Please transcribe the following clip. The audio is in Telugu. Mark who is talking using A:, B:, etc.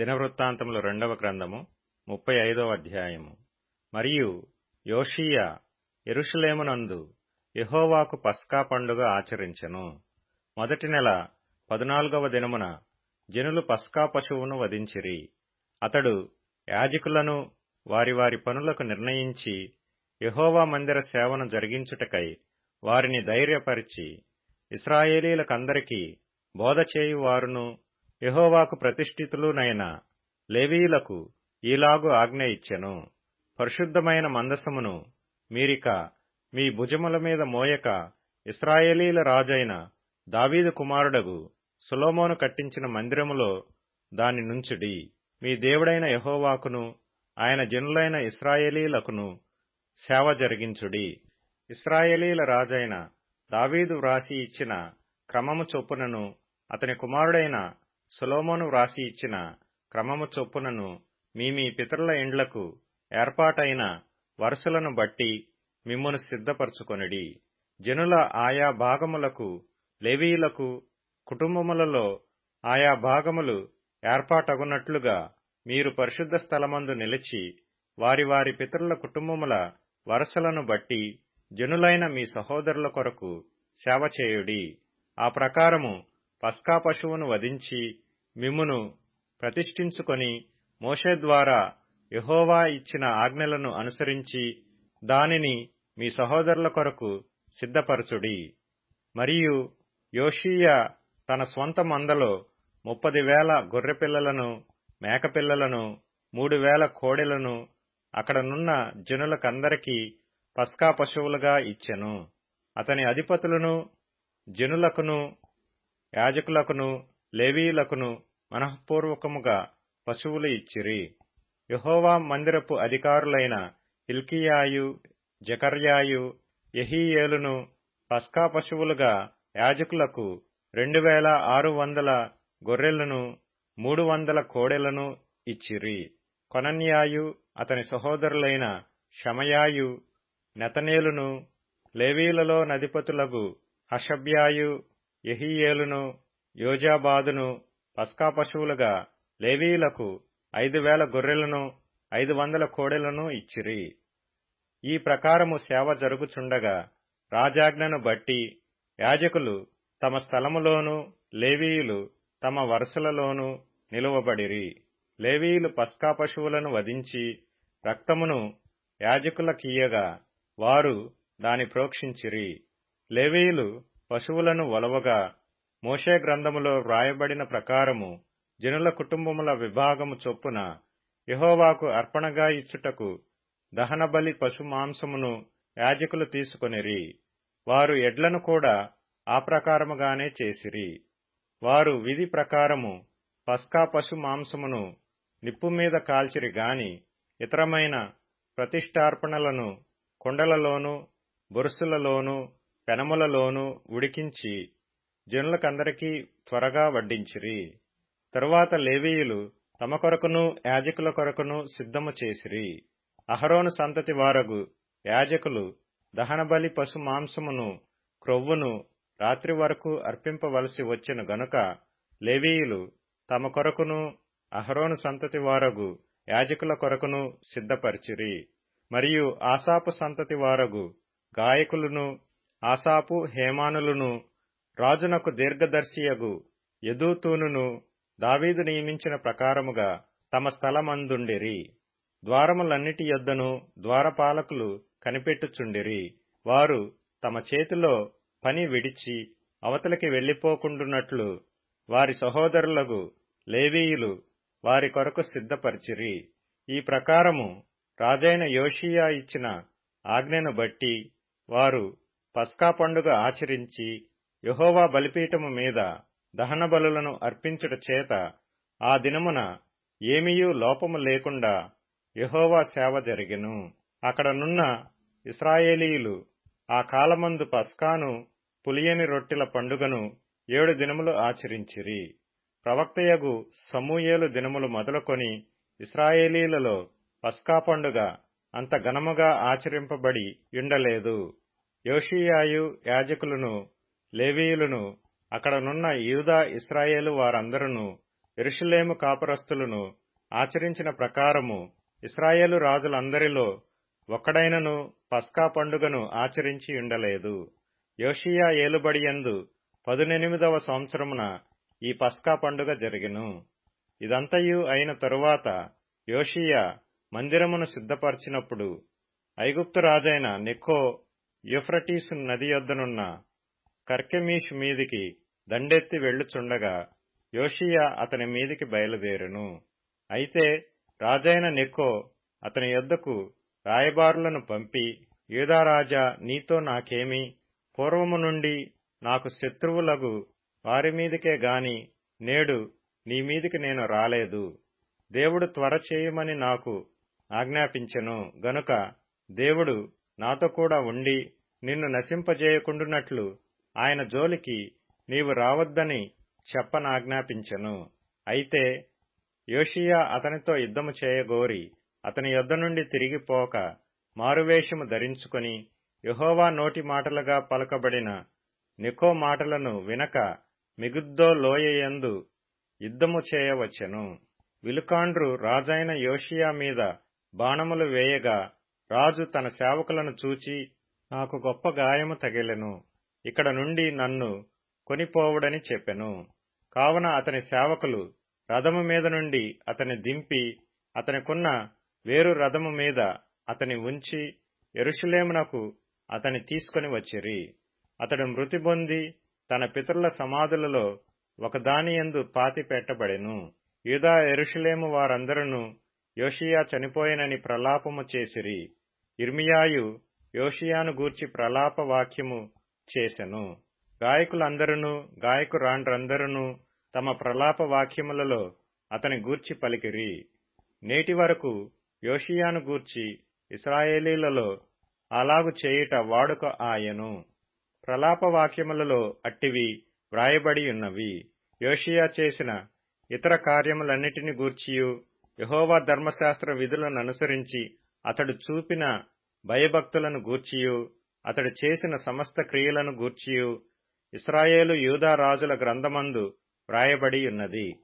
A: దినవృత్తాంతములు రెండవ గ్రంథము ముప్పై ఐదవ అధ్యాయము. మరియు యోషీయా ఎరుషలేమునందు యహోవాకు పస్కా పండుగ ఆచరించెను. మొదటి నెల పదునాలుగవ దినమున జనులు పస్కా పశువును వధించిరి. అతడు యాజకులను వారి వారి పనులకు నిర్ణయించి యహోవా మందిర సేవను జరిగించుటకై వారిని ధైర్యపరిచి ఇస్రాయేలీలకందరికీ బోధ చేయువారును యహోవాకు ప్రతిష్ఠితులునైన లేవీయులకు ఈలాగు ఆజ్ఞ ఇచ్చెను. పరిశుద్ధమైన మందసమును మీరిక మీ భుజముల మీద మోయక ఇస్రాయేలీల రాజైన దావీదు కుమారుడగు సులోమోను కట్టించిన మందిరములో దాని నుంచుడి. మీ దేవుడైన యహోవాకును ఆయన జనులైన ఇస్రాయేలీలకును సేవ జరిగించుడి. ఇస్రాయేలీల రాజైన దావీదు వ్రాసి ఇచ్చిన క్రమము చొప్పునను అతని కుమారుడైన సొలొమోను వ్రాసి ఇచ్చిన క్రమము చొప్పునను మీ మీ పితరుల ఇండ్లకు ఏర్పాటైన వరుసలను బట్టి మిమ్మును సిద్ధపరచుకొనిడి. జనుల ఆయా భాగములకు లేవీయులకు కుటుంబములలో ఆయా భాగములు ఏర్పాటగునట్లుగా మీరు పరిశుద్ధ స్థలమందు నిలిచి వారి వారి పితరుల కుటుంబముల వరసలను బట్టి జనులైన మీ సహోదరుల కొరకు సేవ చేయుడి. ఆ ప్రకారము పస్కా పశువును వధించి మిమ్మును ప్రతిష్ఠించుకొని మోషే ద్వారా యహోవా ఇచ్చిన ఆజ్ఞలను అనుసరించి దానిని మీ సహోదరుల కొరకు సిద్ధపరచుడి. మరియు యోషీయా తన స్వంత మందలో ముప్పది వేల గొర్రెపిల్లలను మేకపిల్లలను మూడు వేల కోడెలను అక్కడనున్న జనులకందరికీ పస్కా పశువులుగా ఇచ్చెను. అతని అధిపతులను జనులకును యాజకులకును లేవీలకును మనఃపూర్వకముగా పశువులు ఇచ్చిరి. యహోవా మందిరపు అధికారులైన ఇల్కియాయు జకర్యాయు యహీయేలును పస్కా పశువులుగా యాజకులకు రెండు వేల ఆరు వందల గొర్రెలను మూడు వందల కోడెలను ఇచ్చిరి. కొనన్యాయు అతని సహోదరులైన షమయాయు నెతనేలును లేవీలలో నదిపతులగు హషబ్యాయు యహీయేలును యోజాబాదును పస్కా పశువులుగా లేవీయులకు ఐదు వేల గొర్రెలను ఐదు వందల కోడెలను ఇచ్చిరి. ఈ ప్రకారము సేవ జరుగుచుండగా రాజాజ్ఞను బట్టి యాజకులు తమ స్థలములోను లేవీయులు తమ వరుసలలోనూ నిలువబడిరి. లేవీయులు పస్కా పశువులను వధించి రక్తమును యాజకులకియ్యగా వారు దాని ప్రోక్షించిరి. లేవీయులు పశువులను వలవగా మోషే గ్రంథములో వ్రాయబడిన ప్రకారము జనుల కుటుంబముల విభాగము చొప్పున యహోవాకు అర్పణగా ఇచ్చుటకు దహనబలి పశు మాంసమును యాజకులు తీసుకొనిరి. వారు ఎడ్లను కూడా ఆ ప్రకారముగానే చేసిరి. వారు విధి ప్రకారము పస్కా పశు మాంసమును నిప్పు మీద కాల్చిరి గాని ఇతరమైన ప్రతిష్టార్పణలను కుండలలోను బొరుసులలోనూ పెనములలోనూ ఉడికించి జనులకందరికీ త్వరగా వడ్డించిరి. తరువాత లేవీయులు తమ కొరకును యాజకుల కొరకును సిద్ధము చేసిరి. అహరోను సంతతి వారగు యాజకులు దహనబలి పశు మాంసమును క్రొవ్వును రాత్రి వరకు అర్పింపవలసి వచ్చిన గనుక లేవీయులు తమ కొరకును అహరోను సంతతి వారగు యాజకుల కొరకును సిద్ధపరిచిరి. మరియు ఆసాపు సంతతి వారగు గాయకులను ఆసాపు హేమానులను రాజునకు దీర్ఘదర్శియగు యదూతూనును దావీదు నియమించిన ప్రకారముగా తమ స్థలమందుండిరి. ద్వారములన్నిటి యొద్దను ద్వారపాలకులు కనిపెట్టుచుండిరి. వారు తమ చేతిలో పని విడిచి అవతలికి వెళ్ళిపోకుండునట్లు వారి సహోదరులకు లేవీయులు వారి కొరకు సిద్ధపరిచిరి. ఈ ప్రకారము రాజైన యోషియా ఇచ్చిన ఆజ్ఞను బట్టి వారు పస్కా పండుగ ఆచరించి యహోవా బలిపీఠము మీద దహన బలులను అర్పించుట చేత ఆ దినమున ఏమీయూ లోపము లేకుండా యహోవా సేవ జరిగెను. అక్కడనున్న ఇస్రాయేలీయులు ఆ కాలమందు పస్కాను పులియని రొట్టెల పండుగను ఏడు దినములు ఆచరించిరి. ప్రవక్తయగు సమూయేలు దినములు మొదలుకొని ఇస్రాయేలీలలో పస్కా పండుగ అంత ఘనముగా ఆచరింపబడి ఉండలేదు. యోషియాయు యాజకులను లేవీయులను అక్కడనున్న యూదా ఇస్రాయేలు వారందరూ ఎరుషులేము కాపురస్తులను ఆచరించిన ప్రకారము ఇస్రాయేలు రాజులందరిలో ఒక్కడైనను పస్కా పండుగను ఆచరించి ఉండలేదు. యోషియా ఏలుబడియందు పదునెనిమిదవ సంవత్సరమున ఈ పస్కా పండుగ జరిగెను. ఇదంతయు అయిన తరువాత యోషియా మందిరమును సిద్ధపరిచినప్పుడు ఐగుప్తు రాజైన నెకో యుఫ్రటీసు నది యొద్దనున్న కర్కెమీష్ మీదికి దండెత్తి వెళ్ళుచుండగా యోషియా అతని మీదికి బయలుదేరెను. అయితే రాజైన నెక్కో అతని యొద్దకు రాయబారులను పంపి యూదారాజా నీతో నాకేమి? పూర్వము నుండి నాకు శత్రువులగు వారి మీదికే గాని నేడు నీ మీదికి నేను రాలేదు. దేవుడు త్వర చేయమని నాకు ఆజ్ఞాపించెను. గనుక దేవుడు నాతో కూడా ఉండి నిన్ను నశింపజేయకుండునట్లు ఆయన జోలికి నీవు రావద్దని చెప్పనాజ్ఞాపించెను. అయితే యోషియా అతనితో యుద్ధము చేయగోరి అతని యొద్ద నుండి తిరిగిపోక మారువేషము ధరించుకొని యహోవా నోటి మాటలుగా పలకబడిన నికో మాటలను వినక మిగుద్దో లోయయందు యుద్ధము చేయవచ్చెను. విలుకాండ్రు రాజైన యోషియా మీద బాణములు వేయగా రాజు తన సేవకులను చూచి నాకు గొప్ప గాయము తగిలెను. ఇక్కడ నుండి నన్ను కొనిపోవుడని చెప్పెను. కావున అతని సేవకులు రథము మీద నుండి అతని దింపి అతనికున్న వేరు రథము మీద అతని ఉంచి ఎరుషులేమునకు అతని తీసుకొని వచ్చిరి. అతడు మృతి పొంది తన పితరుల సమాధులలో ఒకదానియందు పాతి పెట్టబడెను. యూదా ఎరుషులేము వారందరూ యోషియా చనిపోయినని ప్రలాపము చేసిరి. ఇర్మియాయు యోషియాను గూర్చి ప్రలాప వాక్యము చేసెను. గాయకులందరూ గాయకురాండ్రందరూ తమ ప్రలాప వాక్యములలో అతని గూర్చి పలికిరి. నేటి వరకు యోషియాను గూర్చి ఇస్రాయేలీలలో అలాగు చేయుట వాడుక ఆయను. ప్రలాప వాక్యములలో అట్టివి వ్రాయబడి ఉన్నవి. యోషియా చేసిన ఇతర కార్యములన్నిటిని గూర్చియు యహోవా ధర్మశాస్త్ర విధులను అనుసరించి అతడు చూపిన భయభక్తులను గూర్చియు అతడు చేసిన సమస్త క్రియలను గూర్చియు. ఇస్రాయేలు యూదా రాజుల గ్రంథమందు వ్రాయబడి ఉన్నది.